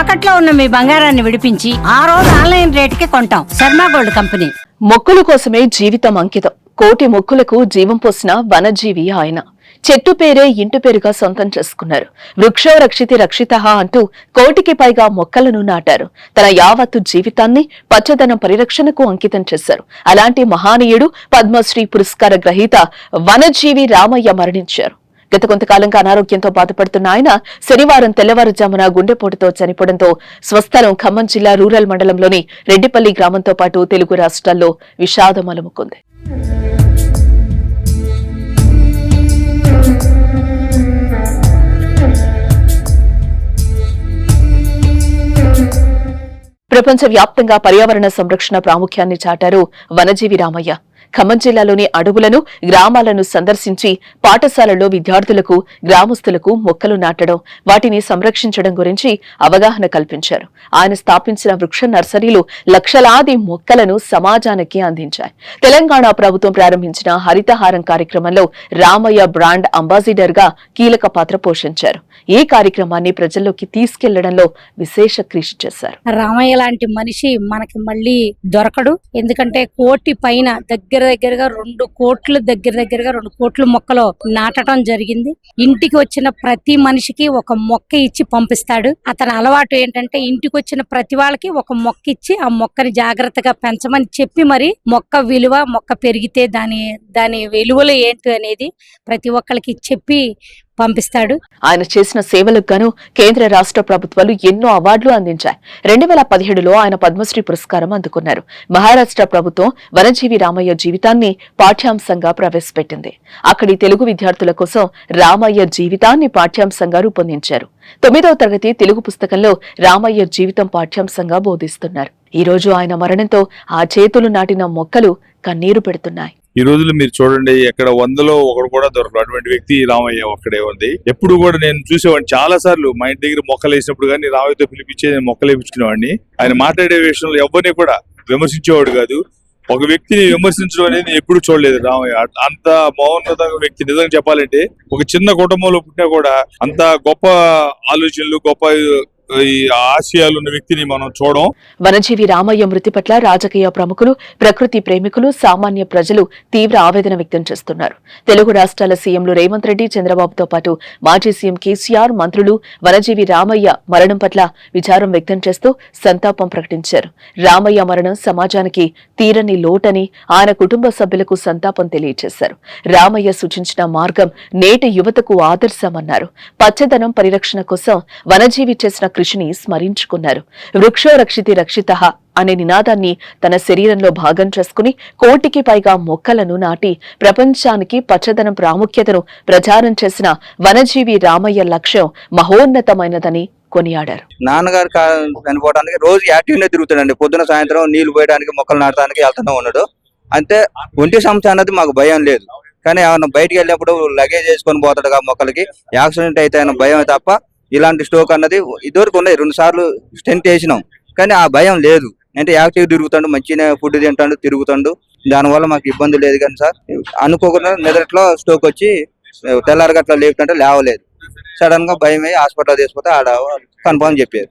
తాకట్లో ఉన్న మీ బంగారాన్ని విడిపించి ఆ రోజు ఆన్లైన్ రేటుకి కొంటాం. Sharma gold company. మొక్కుల కోసమే జీవితం అంకితం. కోటి మొక్కులకు జీవం పోసిన వనజీవి ఆయన. చెట్టు పేరే ఇంటి పేరుగా సొంతం చేసుకున్నారు. వృక్షో రక్షితి రక్షిత అంటూ కోటికి పైగా మొక్కలను నాటారు. తన యావత్తు జీవితాన్ని పచ్చదనం పరిరక్షణకు అంకితం చేశారు. అలాంటి మహానీయుడు పద్మశ్రీ పురస్కార గ్రహీత వనజీవి రామయ్య మరణించారు. గత కొంతకాలంగా అనారోగ్యంతో బాధపడుతున్న ఆయన శనివారం తెల్లవారుజామున గుండెపోటుతో చనిపోవడంతో స్వస్థలం ఖమ్మం జిల్లా రూరల్ మండలంలోని రెడ్డిపల్లి గ్రామంతో పాటు తెలుగు రాష్ట్రాల్లో విషాదం అలముకుంది ప్రపంచ వ్యాప్తంగా పర్యావరణ సంరక్షణ ప్రాముఖ్యాన్ని చాటారు వనజీవి రామయ్య. ఖమ్మం జిల్లాలోని అడవులను గ్రామాలను సందర్శించి పాఠశాలల్లో విద్యార్థులకు గ్రామస్తులకు మొక్కలు నాటడం వాటిని సంరక్షించడం గురించి అవగాహన కల్పించారు. ఆయన స్థాపించిన వృక్ష నర్సరీలు లక్షలాది మొక్కలను సమాజానికి అందించాయి. తెలంగాణ ప్రభుత్వం ప్రారంభించిన హరితహారం కార్యక్రమంలో రామయ్య బ్రాండ్ అంబాసిడర్గా కీలక పాత్ర పోషించారు. ఈ కార్యక్రమాన్ని ప్రజల్లోకి తీసుకెళ్ళడంలో విశేష కృషి చేశారు. రామయ్య లాంటి మనిషి మనకి మళ్ళీ దొరకడు. ఎందుకంటే కోటి పైన దగ్గర దగ్గరగా రెండు కోట్ల దగ్గర దగ్గరగా రెండు కోట్ల మొక్కలు నాటడం జరిగింది. ఇంటికి వచ్చిన ప్రతి మనిషికి ఒక మొక్క ఇచ్చి పంపిస్తాడు. అతని అలవాటు ఏంటంటే ఇంటికి వచ్చిన ప్రతి వాళ్ళకి ఒక మొక్క ఇచ్చి ఆ మొక్కని జాగ్రత్తగా పెంచమని చెప్పి మరి మొక్క విలువ మొక్క పెరిగితే దాని దాని విలువలు ఏంటి అనేది ప్రతి ఒక్కరికి చెప్పి పంపిస్తాడు. ఆయన చేసిన సేవలకు గాను కేంద్ర రాష్ట్ర ప్రభుత్వాలు ఎన్నో అవార్డులు అందించాయి. రెండు వేల పదిహేడులో ఆయన పద్మశ్రీ పురస్కారం అందుకున్నారు. మహారాష్ట్ర ప్రభుత్వం వనజీవి రామయ్య జీవితాన్ని పాఠ్యాంశంగా ప్రవేశపెట్టింది. అక్కడి తెలుగు విద్యార్థుల కోసం రామయ్య జీవితాన్ని పాఠ్యాంశంగా రూపొందించారు. తొమ్మిదవ తరగతి తెలుగు పుస్తకంలో రామయ్య జీవితం పాఠ్యాంశంగా బోధిస్తున్నారు. ఈ రోజు ఆయన మరణంతో ఆ చేతులు నాటిన మొక్కలు కన్నీరు పెడుతున్నాయి. ఈ రోజులు మీరు చూడండి ఎక్కడ వందలో ఒకడు కూడా దొరకడు. అటువంటి వ్యక్తి రామయ్య ఒక్కడే ఉంది. ఎప్పుడు కూడా నేను చూసేవాడిని. చాలా సార్లు మా ఇంటి దగ్గర మొక్కలు వేసినప్పుడు కానీ రామయ్యతో పిలిపించే నేను మొక్కలు వేపించుకునేవాడిని. ఆయన మాట్లాడే విషయంలో ఎవరిని కూడా విమర్శించేవాడు కాదు. ఒక వ్యక్తిని విమర్శించడం అనేది నేను ఎప్పుడు చూడలేదు రామయ్య. అంత మౌనత వ్యక్తి నిజంగా చెప్పాలంటే ఒక చిన్న కుటుంబంలో పుట్టినా కూడా అంత గొప్ప ఆలోచనలు గొప్ప ఈ వ్యక్తిని మనం చూడం వనజీవి రామయ్య మృతి పట్ల రాజకీయ ప్రముఖులు ప్రకృతి ప్రేమికులు సామాన్య ప్రజలు తీవ్ర ఆవేదన వ్యక్తం చేస్తున్నారు. తెలుగు రాష్ట్రాల సీఎంలు రేవంత్ రెడ్డి చంద్రబాబుతో పాటు మాజీ సీఎం కేసీఆర్ మంత్రులు వనజీవి రామయ్య మరణం పట్ల విచారం వ్యక్తం చేస్తూ సంతాపం ప్రకటించారు. రామయ్య మరణం సమాజానికి తీరని లోటని ఆయన కుటుంబ సభ్యులకు సంతాపం తెలియజేశారు. రామయ్య సూచించిన మార్గం నేటి యువతకు ఆదర్శమన్నారు. పచ్చదనం పరిరక్షణ కోసం వనజీవి చేసిన కృషిని స్మరించుకున్నారు. వృక్షో రక్షితి రక్షిత అనే నినాదాన్ని తన శరీరంలో భాగం చేసుకుని కోటికి పైగా మొక్కలను నాటి ప్రపంచానికి పచ్చదనం ప్రాముఖ్యతను ప్రచారం చేసిన వనజీవి రామయ్య లక్ష్యం మహోన్నతమైనదని కొనియాడారు. నాన్నగారు చనిపోవడానికి రోజు యాక్టివ్గా తిరుగుతాడండి. పొద్దున సాయంత్రం నీళ్ళు పోయడానికి మొక్కలు నాటడానికి వెళ్తూనే ఉన్నాడు. అంతే ఒంటి సమస్య అన్నది మాకు భయం లేదు. కానీ ఏమన్నా బయటికి వెళ్ళినప్పుడు లగేజ్ వేసుకొని పోతాడు మొక్కలకి. యాక్సిడెంట్ అయితే ఆయన భయం తప్ప ఇలాంటి స్టోక్ అన్నది ఇదివరకు ఉన్నాయి. రెండు సార్లు స్టెంట్ వేసినాం. కానీ ఆ భయం లేదు. అంటే యాక్టివ్ తిరుగుతాడు మంచిగా ఫుడ్ తింటాడు తిరుగుతాడు. దానివల్ల మాకు ఇబ్బంది లేదు కానీ సార్ అనుకోకుండా నిద్రట్లో స్టోక్ వచ్చి తెల్లారి గట్ల లేపుతుంటే లేవలేదు. సడన్గా భయం అయ్యి హాస్పిటల్ తీసుకుపోతే ఆడ కన్ఫర్మ్ చెప్పారు.